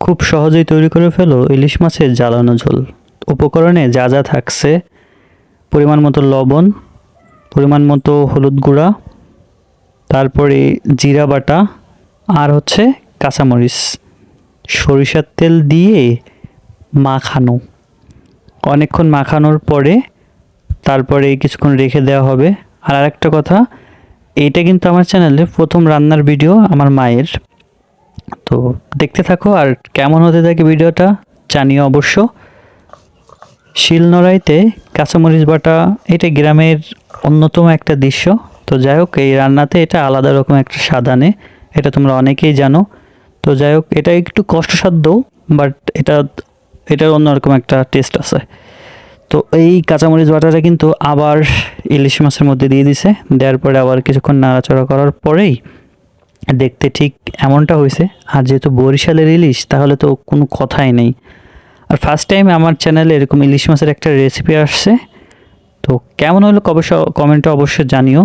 খুব সহজেই তৈরি করে ফেলো ইলিশ মাছের জ্বালানো ঝোল। উপকরণে যা যা থাকছে, পরিমাণ মতো লবণ, পরিমাণ মতো হলুদ গুঁড়া, তারপরে জিরা বাটা আর হচ্ছে কাঁচামরিচ। সরিষার তেল দিয়ে মাখানো। অনেকক্ষণ মাখানোর পরে তারপরে কিছুক্ষণ রেখে দেওয়া হবে। আর আরেকটা কথা, এইটা কিন্তু আমার চ্যানেলে প্রথম রান্নার ভিডিও আমার মায়ের। তো দেখতে থাকো আর কেমন হতে থাকে ভিডিওটা জানিও অবশ্য। শিলনোড়াইতে কাঁচামরিচ বাটা, এটা গ্রামের অন্যতম একটা দৃশ্য। তো যাই হোক, এই রান্নাতে এটা আলাদা রকম একটা স্বাদ আনে, এটা তোমরা অনেকেই জানো। তো যাই হোক, এটা একটু কষ্টসাধ্য, বাট এটা, এটার অন্যরকম একটা টেস্ট আছে। তো এই কাঁচামরিচ বাটাটা কিন্তু আবার ইলিশ মাছের মধ্যে দিয়ে দিছে, দেওয়ার পরে আবার কিছুক্ষণ নাড়াচাড়া করার পরেই দেখতে ঠিক এমনটা হয়েছে। আর যেহেতু বরিশালের ইলিশ, তাহলে তো কোনো কথাই নেই। আর ফার্স্ট টাইম আমার চ্যানেলে এরকম ইলিশ মাছের একটা রেসিপি আসছে। তো কেমন হলো অবশ্য কমেন্টে অবশ্যই জানিও।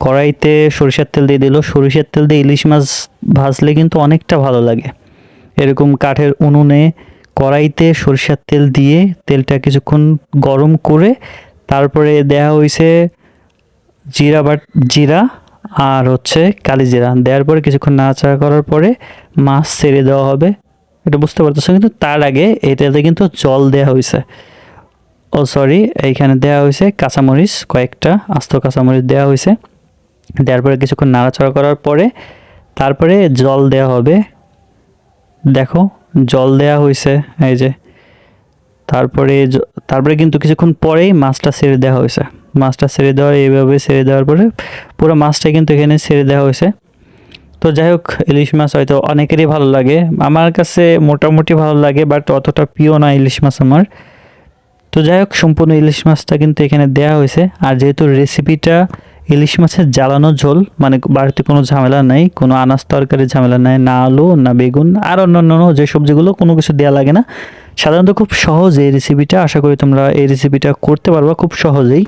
কড়াইতে সরিষার তেল দিয়ে দিল। সরিষার তেল দিয়ে ইলিশ মাছ ভাজলে কিন্তু অনেকটা ভালো লাগে। এরকম কাঠের উনুনে কড়াইতে সরিষার তেল দিয়ে তেলটা কিছুক্ষণ গরম করে, তারপরে দেয়া হয়েছে জিরা বাট, জিরা আর হচ্ছে কালিজিরা। দেওয়ার পরে কিছুক্ষণ নাড়াচাড়া করার পরে মাছ ছেড়ে দেওয়া হবে। এটা বুঝতে পারতেছো, কিন্তু তার আগে এটাতে কিন্তু জল দেওয়া হয়েছে। ও সরি, এইখানে দেওয়া হয়েছে কাঁচামরিচ, কয়েকটা আস্ত কাঁচামরিচ দেওয়া হয়েছে। দেওয়ার পরে কিছুক্ষণ নাড়াচাড়া করার পরে তারপরে জল দেওয়া হবে। দেখো, জল দেওয়া হয়েছে, এই যে। তারপরে তারপরে কিন্তু কিছুক্ষণ পরেই মাছটা ছেড়ে দেওয়া হয়েছে। মাছটা ছেড়ে দেওয়া এইভাবে ছেড়ে দেওয়ার পরে পুরো মাছটা কিন্তু এখানে ছেড়ে দেওয়া হয়েছে। তো যাই হোক, ইলিশ মাছ হয়তো অনেকেরই ভালো লাগে। আমার কাছে মোটামুটি ভালো লাগে, বাট অতটা প্রিয় না ইলিশ মাছ আমার। তো যাই হোক, সম্পূর্ণ ইলিশ মাছটা কিন্তু এখানে দেওয়া হয়েছে। আর যেহেতু রেসিপিটা ইলিশ মাছের জ্বালানো ঝোল মানে বাড়িতে কোনো ঝামেলা নাই, কোনো আনাজ তরকারি ঝামেলা নাই, না আলু, না বেগুন, আর অন্যান্য যে সবজিগুলো কোনো কিছু দেওয়া লাগে না। সাধারণত খুব সহজ এই রেসিপিটা আশা করি তোমরা এই রেসিপিটা করতে পারবা খুব সহজেই।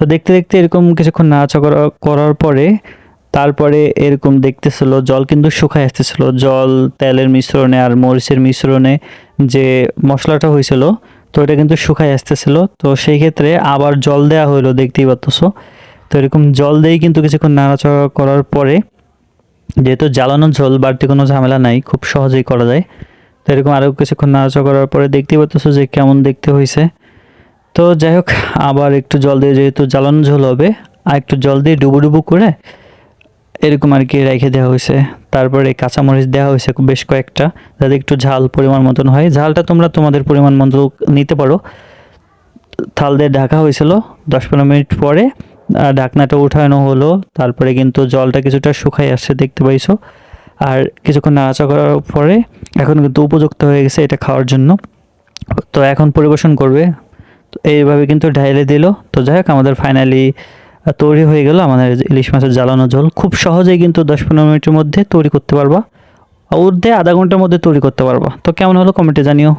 তো দেখতে দেখতে এরকম কিছুক্ষণ নাড়াচা করা- করার পরে তারপরে এরকম দেখতেছিল, জল কিন্তু শুকায় আসতেছিল। জল, তেলের মিশ্রণে আর মরিচের মিশ্রণে যে মশলাটা হয়েছিল, তো এটা কিন্তু শুকায় আসতেছিল। তো সেই ক্ষেত্রে আবার জল দেওয়া হলো দেখতেই পাচ্ছ। তো এরকম জল দিয়েই কিন্তু কিছুক্ষণ নাড়াচাড়া করার পরে যেহেতু জ্বালানো ঝোল, বাড়তি কোনো ঝামেলা নাই, খুব সহজেই করা যায়। তো এরকম আরও কিছুক্ষণ নাড়াচাড়া করার পরে দেখতেই পাচ্ছ যে কেমন দেখতে হয়েছে। তো যাই হোক আবার একটু জল দিয়ে যেহেতু জ্বালানো ঝোল হবে আর একটু জল দিয়ে ডুবু ডুবু করে এরকম আর কি রেখে দেওয়া হয়েছে। তারপরে কাঁচামরিচ দেওয়া হয়েছে বেশ কয়েকটা যাতে একটু ঝাল পরিমাণ মতন হয়। ঝালটা তোমরা তোমাদের পরিমাণ মতো নিতে পারো। থাল দিয়ে ঢাকা হয়েছিল দশ পনেরো মিনিট পরে আহ, ঢাকনাটা উঠানো হলো। তারপরে কিন্তু জলটা কিছুটা শুকাই আসছে দেখতে পাইছো। আর কিছুক্ষণ নাড়াচা করার পরে এখন কিন্তু উপযুক্ত হয়ে গেছে এটা খাওয়ার জন্য। তো এখন পরিবেশন করবে। এইভাবে কিন্তু ঢাইলে দিল। তো যাই হোক, আমাদের ফাইনালি তৈরি হয়ে গেল আমাদের ইলিশ মাছের জ্বালানো ঝোল। খুব সহজেই কিন্তু দশ পনেরো মিনিটের মধ্যে তৈরি করতে পারবা। ঊর্ধ্বে আধা ঘণ্টার মধ্যে তৈরি করতে পারবা। তো কেমন হলো কমেন্টে জানিও।